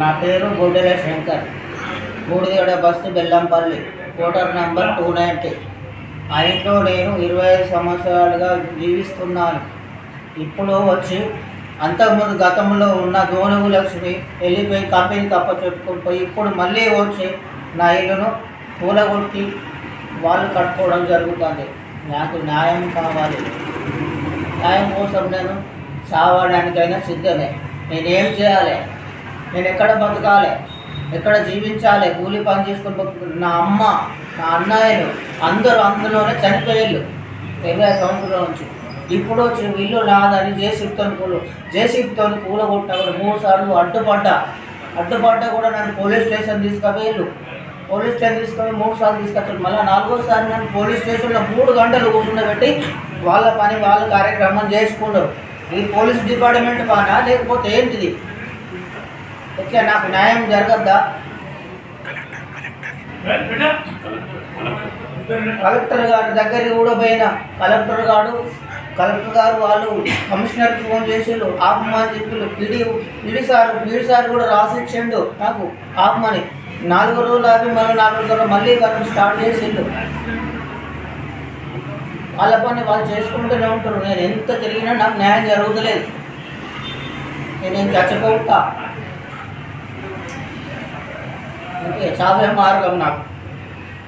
నా పేరు గొడ్డెల శంకర్. మూడుగడ bus Bellampalli. Quarter number two ninety ఆ ఇంట్లో నేను ఇరవై ఐదు సంవత్సరాలుగా జీవిస్తున్నాను. ఇప్పుడు వచ్చి అంతకుముందు గతంలో ఉన్న గోనుగు లక్ష్మి వెళ్ళిపోయి కంపెనీకి అప్పచెట్టుకుని పోయి ఇప్పుడు మళ్ళీ వచ్చి నా ఇల్లును పూలగొట్టి వాళ్ళు కట్టుకోవడం జరుగుతుంది. నాకు న్యాయం కావాలి. న్యాయం కోసం నేను సావడానికైనా సిద్ధమే. నేనేం చేయాలి? నేను ఎక్కడ బతకాలి? ఎక్కడ జీవించాలి? కూలి పని చేసుకొని బతుకు నా అమ్మ నా అన్నయ్యలు అందరూ అందులోనే చనిపోయేళ్ళు. ఇరవై సంవత్సరాల నుంచి. ఇప్పుడు వచ్చి ఇల్లు నాదని జేసీబీతో కూలు జేసీబీతో కూలగొట్టినా కూడా మూడు సార్లు అడ్డుపడ్డా. అడ్డుపడ్డా కూడా నన్ను పోలీస్ స్టేషన్ తీసుకుపోయేళ్ళు. పోలీస్ స్టేషన్ తీసుకొని మూడు సార్లు తీసుకొచ్చాడు మళ్ళీ నాలుగోసారి నన్ను పోలీస్ స్టేషన్లో మూడు గంటలు కూర్చుండబెట్టి వాళ్ళ పని వాళ్ళ కార్యక్రమం చేసుకున్నారు ఈ పోలీస్ డిపార్ట్మెంట్ పానా లేకపోతే ఏంటిది? ఎట్లా నాకు న్యాయం జరగద్దా? కలెక్టర్ గారి దగ్గరికి కూడా పోయిన. కలెక్టర్ గారు కలెక్టర్ గారు వాళ్ళు కమిషనర్కి ఫోన్ చేసిండు ఆపమని చెప్పిండు పిడి పిడి సార్ పిడి సార్ కూడా రాసిచ్చిండు నాకు. ఆపమని. నాలుగు రోజులు ఆపి మళ్ళీ నాలుగు రోజులు మళ్ళీ వర్క్ స్టార్ట్ చేసిండు. వాళ్ళ పని వాళ్ళు చేసుకుంటూనే ఉంటారు. నేను ఎంత తిరిగినా నాకు న్యాయం జరుగుతలేదు. నేను చచ్చిపోతా. चावे मार्गं ना